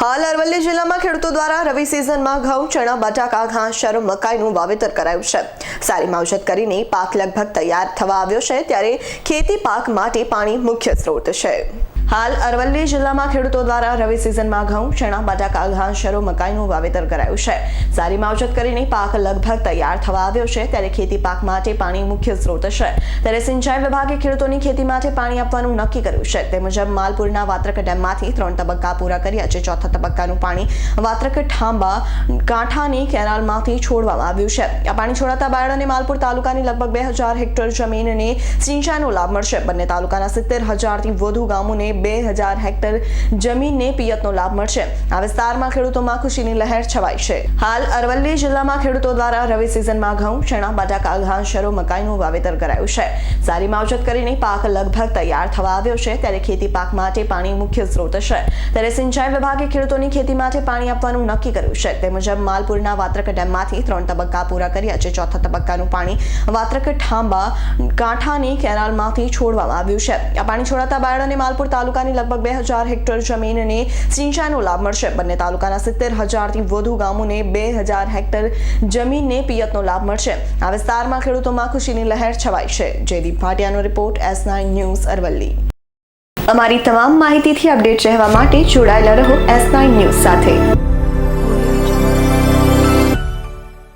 હાલ અરવલ્લી જિલ્લામાં ખેડૂતો દ્વારા રવિ સિઝનમાં ઘઉં, ચણા, બટાકા, ઘાસ શરૂ મકાઈનું વાવેતર કરાયું છે. સારી માવજત કરીને પાક લગભગ તૈયાર થવા આવ્યો છે, ત્યારે ખેતી પાક માટે પાણી મુખ્ય સ્ત્રોત છે. હાલ અરવલ્લી જિલ્લામાં ખેડૂતો દ્વારા રવિ સિઝનમાં ઘઉં, ચણા, બટાકા, ઘાસ, શરૂ, મકાઈનું વાવેતર કરાયું છે. સારી માવજત કરીને પાક લગભગ તૈયાર થવા આવ્યો છે, ત્યારે ખેતી પાક માટે પાણી મુખ્ય સ્ત્રોત છે. ત્યારે સિંચાઈ વિભાગે ખેડૂતોની ખેતી માટે પાણી આપવાનું નક્કી કર્યું છે. તે મુજબ માલપુરના વાત્રક ડેમમાંથી ત્રણ તબક્કા પૂરા કર્યા છે ચોથા તબક્કાનું પાણી વાત્રક ઠાંબા કાંઠાની કેનાલમાંથી છોડવામાં આવ્યું છે. આ પાણી છોડાતા બાયડ અને માલપુર તાલુકાની લગભગ બે હજાર હેક્ટર જમીનને સિંચાઈનો લાભ મળશે. બંને તાલુકાના સિત્તેર હજારથી વધુ ગામોને બે હજાર હેક્ટર જમીનને પિયતનો લાભ મળશે. આ વિસ્તારમાં ખેડૂતોમાં ખુશીની લહેર છવાઈ છે. હાલ અરવલ્લી જિલ્લામાં ખેડૂતો દ્વારા રવિ સિઝનમાં ઘઉં, ચણા, બટાકા, ઘાસ, શરૂ, મકાઈનું વાવેતર કરાયું છે. સારી માવજત કરીને પાક લગભગ તૈયાર થવા આવ્યો છે, ત્યારે ખેતી પાક માટે પાણી મુખ્ય સ્ત્રોત છે. ત્યારે સિંચાઈ વિભાગે ખેડૂતોની ખેતી માટે પાણી આપવાનું નક્કી કર્યું છે. તે મુજબ માલપુરના વાત્રક ડેમમાંથી ત્રણ તબક્કા પૂરા કર્યા છે. ચોથા તબક્કાનું પાણી વાત્રક ઠાંબા કાંઠાની કેનાલમાંથી છોડવામાં આવ્યું છે. આ પાણી છોડાતા બાયડ અને માલપુર તાલુકાની લગભગ બે હજાર હેક્ટર જમીનને સિંચાઈનો લાભ મળશે. બંને તાલુકાના સિત્તેર હજારથી વધુ ગામોને બે હજાર હેક્ટર જમીનને પિયતનો લાભ મળશે. આ વિસ્તારમાં ખેડૂતોમાં ખુશીની લહેર છવાઈ છે. Jaydeep ભાટિયાનો report S nine news Aravalli. અમારી તમામ માહિતીથી અપડેટ રહેવા માટે જોડાયેલા રહો એસ નાઇન ન્યૂઝ સાથે.